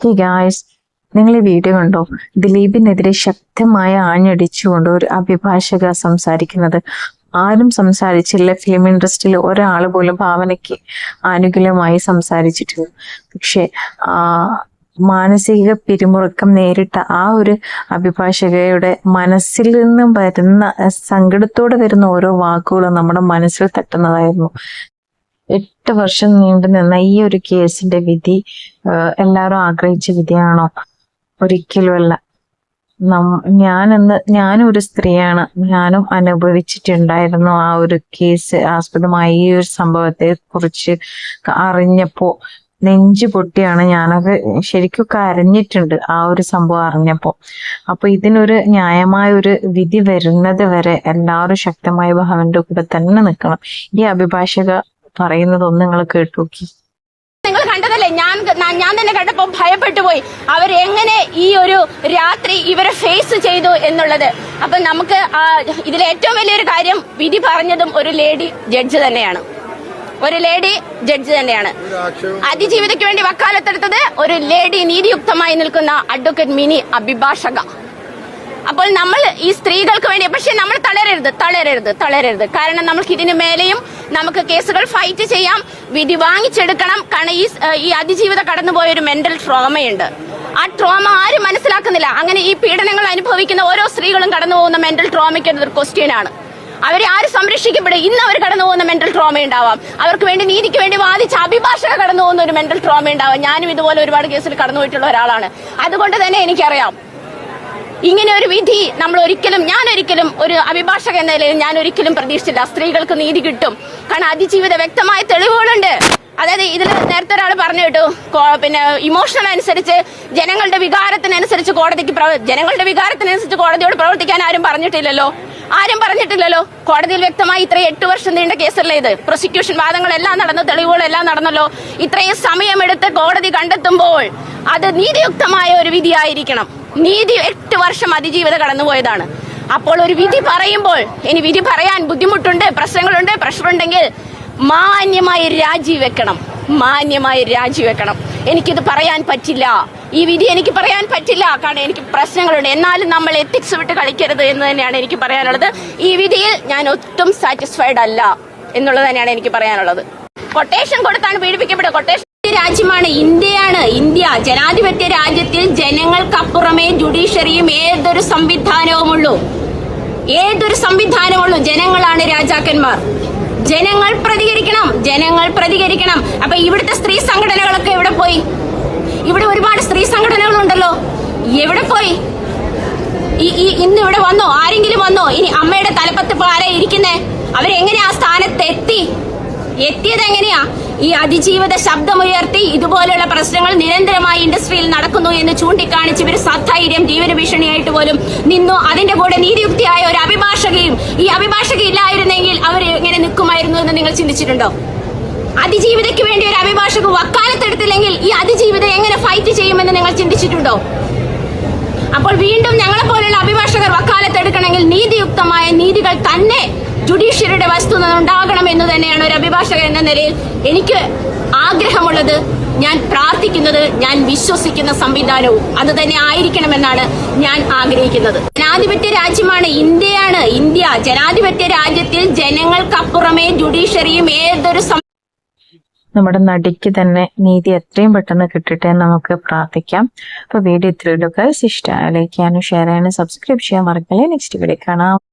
Hey guys നിങ്ങൾ ഈ video കണ്ടോ? ദിലീപിനെതിരെ ശക്തമായ ആഞ്ഞടിച്ചുകൊണ്ട് ഒരു അഭിഭാഷക സംസാരിക്കുന്നത്. ആരും സംസാരിച്ചില്ല. ഫിലിം ഇൻഡസ്ട്രിയിൽ ഒരാൾ പോലും ഭാവനയ്ക്ക് ആനുകൂല്യമായി സംസാരിച്ചിട്ടില്ല. പക്ഷെ ആ മാനസിക പിരിമുറുക്കം നേരിട്ട ആ ഒരു അഭിഭാഷകയുടെ മനസ്സിൽ നിന്നും വരുന്ന സങ്കടത്തോടെ വരുന്ന ഓരോ വാക്കുകളും നമ്മുടെ മനസ്സിൽ തട്ടുന്നതായിരുന്നു. എട്ട് വർഷം നീണ്ടു നിന്ന ഈ ഒരു കേസിന്റെ വിധി എല്ലാവരും ആഗ്രഹിച്ച വിധിയാണോ? ഒരിക്കലുമല്ല. ഞാനെന്ന് ഞാനും ഒരു സ്ത്രീയാണ്. ഞാനും അനുഭവിച്ചിട്ടുണ്ടായിരുന്നു ആ ഒരു കേസ് ആസ്പദമായ ഈ ഒരു സംഭവത്തെ കുറിച്ച് അറിഞ്ഞപ്പോ. നെഞ്ചു പൊട്ടിയാണ് ഞാനത് ശരിക്കും കരഞ്ഞിട്ടുണ്ട് ആ ഒരു സംഭവം അറിഞ്ഞപ്പോ. അപ്പൊ ഇതിനൊരു ന്യായമായ ഒരു വിധി വരുന്നത് വരെ എല്ലാവരും ശക്തമായ ഭവന്റെ കൂടെ തന്നെ നിൽക്കണം. ഈ അഭിഭാഷക പറയുന്നതൊന്നും നിങ്ങൾ കേട്ടു നോക്കി. നിങ്ങൾ കണ്ടതല്ലേ? ഞാൻ ഞാൻ തന്നെ കണ്ടപ്പോ ഭയപ്പെട്ടു പോയി അവരെങ്ങനെ എങ്ങനെ ഈ ഒരു രാത്രി ഇവരെ ഫേസ് ചെയ്തു എന്നുള്ളത്? അപ്പൊ നമുക്ക് ആ, ഇതിലെ ഏറ്റവും വലിയൊരു കാര്യം വിധി പറഞ്ഞതും ഒരു ലേഡി ജഡ്ജ് തന്നെയാണ്. ഒരു ലേഡി ജഡ്ജ് തന്നെയാണ്. അതിജീവിതയ്ക്ക് വേണ്ടി വക്കാലത്തെടുത്തത് ഒരു ലേഡി നീതിയുക്തമായി നിൽക്കുന്ന അഡ്വക്കേറ്റ് മിനി അഭിഭാഷക. അപ്പോൾ നമ്മൾ ഈ സ്ത്രീകൾക്ക് വേണ്ടി പക്ഷെ നമ്മൾ തളരരുത് തളരരുത് തളരരുത്. കാരണം നമ്മൾക്ക് ഇതിനു മേലെയും നമുക്ക് കേസുകൾ ഫൈറ്റ് ചെയ്യാം. വിധി വാങ്ങിച്ചെടുക്കണം. കാരണം ഈ ഈ അതിജീവിത കടന്നുപോയ ഒരു മെന്റൽ ട്രോമയുണ്ട് ആ ട്രോമ ആരും മനസ്സിലാക്കുന്നില്ല. അങ്ങനെ ഈ പീഡനങ്ങൾ അനുഭവിക്കുന്ന ഓരോ സ്ത്രീകളും കടന്നു പോകുന്ന മെന്റൽ ട്രോമയ്ക്ക് ഒരു ക്വസ്റ്റ്യൻ ആണ്. അവരെ ആര് സംരക്ഷിക്കപ്പെടും? ഇന്ന് അവർ കടന്നു പോകുന്ന മെന്റൽ ട്രോമ ഉണ്ടാവാം. അവർക്ക് വേണ്ടി നീതിക്ക് വേണ്ടി വാദിച്ച അഭിഭാഷക കടന്നു പോകുന്ന ഒരു മെന്റൽ ട്രോമ ഉണ്ടാവാം. ഞാനും ഇതുപോലെ ഒരുപാട് കേസിൽ കടന്നുപോയിട്ടുള്ള ഒരാളാണ്. അതുകൊണ്ട് തന്നെ എനിക്കറിയാം. ഇങ്ങനെ ഒരു വിധി നമ്മൾ ഒരിക്കലും ഞാൻ ഒരിക്കലും ഒരു അഭിഭാഷക എന്ന നിലയിൽ ഞാൻ ഒരിക്കലും പ്രതീക്ഷിച്ചില്ല. സ്ത്രീകൾക്ക് നീതി കിട്ടും. കാരണം അതിജീവിത വ്യക്തമായ തെളിവുകളുണ്ട്. അതായത് ഇതിൽ നേരത്തെ ഒരാൾ പറഞ്ഞു കേട്ടു പിന്നെ ഇമോഷണൽ അനുസരിച്ച് ജനങ്ങളുടെ വികാരത്തിനനുസരിച്ച് കോടതിക്ക് ജനങ്ങളുടെ വികാരത്തിനനുസരിച്ച് കോടതിയോട് പ്രവർത്തിക്കാൻ ആരും പറഞ്ഞിട്ടില്ലല്ലോ. ആരും പറഞ്ഞിട്ടില്ലല്ലോ. കോടതിയിൽ വ്യക്തമായി ഇത്രയും എട്ട് വർഷം നീണ്ട കേസല്ലേ ഇത്. പ്രോസിക്യൂഷൻ വാദങ്ങളെല്ലാം നടന്നു തെളിവുകളെല്ലാം നടന്നല്ലോ. ഇത്രയും സമയമെടുത്ത് കോടതി കണ്ടെത്തുമ്പോൾ അത് നീതിയുക്തമായ ഒരു വിധിയായിരിക്കണം. നീതി എട്ട് വർഷം അതിജീവിത കടന്നുപോയതാണ്. അപ്പോൾ ഒരു വിധി പറയുമ്പോൾ ഇനി വിധി പറയാൻ ബുദ്ധിമുട്ടുണ്ട് പ്രശ്നങ്ങളുണ്ട് പ്രശ്നമുണ്ടെങ്കിൽ മാന്യമായി രാജിവെക്കണം മാന്യമായി രാജിവെക്കണം എനിക്കിത് പറയാൻ പറ്റില്ല. ഈ വിധി എനിക്ക് പറയാൻ പറ്റില്ല. കാരണം എനിക്ക് പ്രശ്നങ്ങളുണ്ട്. എന്നാലും നമ്മൾ എത്തിക്സ് വിട്ട് കളിക്കരുത് എന്ന് തന്നെയാണ് എനിക്ക് പറയാനുള്ളത്. ഈ വിധിയിൽ ഞാൻ ഒട്ടും സാറ്റിസ്ഫൈഡ് അല്ല എന്നുള്ളത് തന്നെയാണ് എനിക്ക് പറയാനുള്ളത്. കൊട്ടേഷൻ കൊടുത്താണ് പീഡിപ്പിക്കപ്പെടുക. കൊട്ടേഷൻ രാജ്യമാണ് ഇന്ത്യയാണ്. ഇന്ത്യ ജനാധിപത്യ രാജ്യത്തിൽ ജനങ്ങൾക്കപ്പുറമേ ജുഡീഷ്യറിയും ഏതൊരു സംവിധാനവുമുള്ളൂ. ഏതൊരു സംവിധാനമുള്ളൂ ജനങ്ങളാണ് രാജാക്കന്മാർ. ജനങ്ങൾ പ്രതികരിക്കണം ജനങ്ങൾ പ്രതികരിക്കണം. അപ്പൊ ഇവിടുത്തെ സ്ത്രീ സംഘടനകളൊക്കെ എവിടെ പോയി? ഇവിടെ ഒരുപാട് സ്ത്രീ സംഘടനകളുണ്ടല്ലോ. എവിടെ പോയി? ഈ ഇന്ന് ഇവിടെ വന്നോ? ആരെങ്കിലും വന്നോ? ഇനി അമ്മയുടെ തലപ്പത്ത് ഇപ്പൊ ആരാ ഇരിക്കുന്നേ? അവരെങ്ങനെ ആ സ്ഥാനത്ത് എത്തി എത്തിയത് എങ്ങനെയാ? ഈ അതിജീവിത ശബ്ദമുയർത്തി ഇതുപോലെയുള്ള പ്രശ്നങ്ങൾ നിരന്തരമായി ഇൻഡസ്ട്രിയിൽ നടക്കുന്നു എന്ന് ചൂണ്ടിക്കാണിച്ച് ഇവർ സധൈര്യം ജീവന ഭീഷണിയായിട്ട് പോലും നിന്നു. അതിന്റെ കൂടെ നീതിയുക്തിയായ ഒരു അഭിഭാഷകയും ഈ അഭിഭാഷക ഇല്ലായിരുന്നെങ്കിൽ അവർ എങ്ങനെ നിൽക്കുമായിരുന്നു എന്ന് നിങ്ങൾ ചിന്തിച്ചിട്ടുണ്ടോ? അതിജീവിതയ്ക്ക് വേണ്ടി ഒരു അഭിഭാഷക വക്കാലത്തെടുത്തില്ലെങ്കിൽ ഈ അതിജീവിത എങ്ങനെ ഫൈറ്റ് ചെയ്യുമെന്ന് നിങ്ങൾ ചിന്തിച്ചിട്ടുണ്ടോ? അപ്പോൾ വീണ്ടും ഞങ്ങളെ പോലെയുള്ള അഭിഭാഷകർ വക്കാലത്തെടുക്കണമെങ്കിൽ നീതിയുക്തമായ നീതികൾ തന്നെ ജുഡീഷ്യറിയുടെ വസ്തു ഉണ്ടാകണം എന്ന് തന്നെയാണ് ഒരു അഭിഭാഷകൻ എന്ന നിലയിൽ എനിക്ക് ആഗ്രഹമുള്ളത്. ഞാൻ പ്രാർത്ഥിക്കുന്നത് ഞാൻ വിശ്വസിക്കുന്ന സംവിധാനവും അത് തന്നെ ആയിരിക്കണമെന്നാണ് ഞാൻ ആഗ്രഹിക്കുന്നത്. ജനാധിപത്യ രാജ്യമാണ് ഇന്ത്യയാണ്. ഇന്ത്യ ജനാധിപത്യ രാജ്യത്തിൽ ജനങ്ങൾക്കപ്പുറമേ ജുഡീഷ്യറിയും ഏതൊരു നമ്മുടെ നടിക്ക് തന്നെ നീതി എത്രയും പെട്ടെന്ന് കിട്ടട്ടെ നമുക്ക് പ്രാർത്ഥിക്കാം. അപ്പൊ വീഡിയോ ഇത്രയുള്ളൂ ഗൈസ് ലൈക്ക് ചെയ്യാനും ഷെയർ ചെയ്യാനും സബ്സ്ക്രൈബ് ചെയ്യാൻ മറക്കല്ലേ. നെക്സ്റ്റ് വീഡിയോ കാണാം.